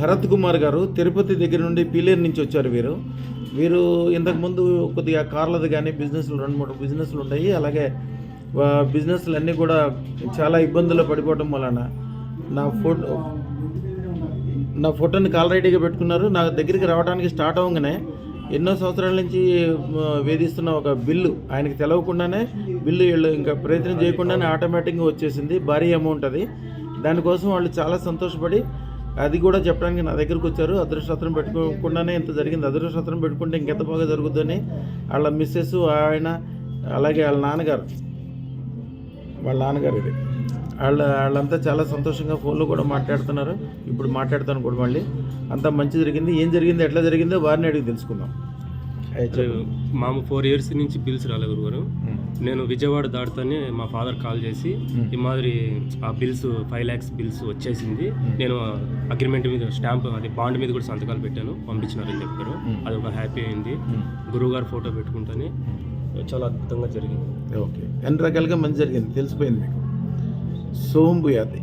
భరత్ కుమార్ గారు తిరుపతి దగ్గర నుండి పీలేర్ నుంచి వచ్చారు వీరు. వీరు ఇంతకుముందు కొద్దిగా కార్లది కానీ బిజినెస్లు రెండు మూడు బిజినెస్లు ఉన్నాయి అలాగే బిజినెస్లు అన్నీ కూడా చాలా ఇబ్బందుల్లో పడిపోవడం వలన నా ఫోటో నా ఫోటోని కాల్ రైటీగా పెట్టుకున్నారు. నా దగ్గరికి రావడానికి స్టార్ట్ అవ్వగానే ఎన్నో సంవత్సరాల నుంచి వేధిస్తున్న ఒక బిల్లు ఆయనకి తెలవకుండానే బిల్లు వీళ్ళు ఇంకా ప్రయత్నం చేయకుండానే ఆటోమేటిక్గా వచ్చేసింది. భారీ అమౌంట్ అది. దానికోసం వాళ్ళు చాలా సంతోషపడి అది కూడా చెప్పడానికి నా దగ్గరికి వచ్చారు. అదృష్టత్రం పెట్టుకోకుండానే ఇంత జరిగింది. అదృష్టత్రం పెట్టుకుంటే ఇంకెంత బాగా జరుగుతుందని వాళ్ళ మిస్సెస్ ఆయన అలాగే వాళ్ళ నాన్నగారు. వాళ్ళ నాన్నగారు ఇది. వాళ్ళ వాళ్ళంతా చాలా సంతోషంగా ఫోన్లో కూడా మాట్లాడుతున్నారు. ఇప్పుడు మాట్లాడతాను కూడా మళ్ళీ. అంతా మంచి జరిగింది. ఏం జరిగింది? ఎట్లా జరిగిందో వారిని అడిగి తెలుసుకుందాం. అయ్య ఫోర్ ఇయర్స్ నుంచి బిల్స్ రాలేదు గురుగారు. నేను విజయవాడ దాటుతానే మా ఫాదర్ కాల్ చేసి ఈ మాదిరి ఆ బిల్స్ ఫైవ్ ల్యాక్స్ బిల్స్ వచ్చేసింది. నేను అగ్రిమెంట్ మీద స్టాంప్ అది బాండ్ మీద కూడా సంతకాలు పెట్టాను పంపించినారని చెప్పారు. అది ఒక హ్యాపీ అయింది. ఉమ్. గురువుగారు ఫోటో పెట్టుకుంటానే చాలా అద్భుతంగా జరిగింది. ఓకే. ఎన్ని రకాలుగా మంచి జరిగింది? తెలిసిపోయింది మీకు. సోంబు యాది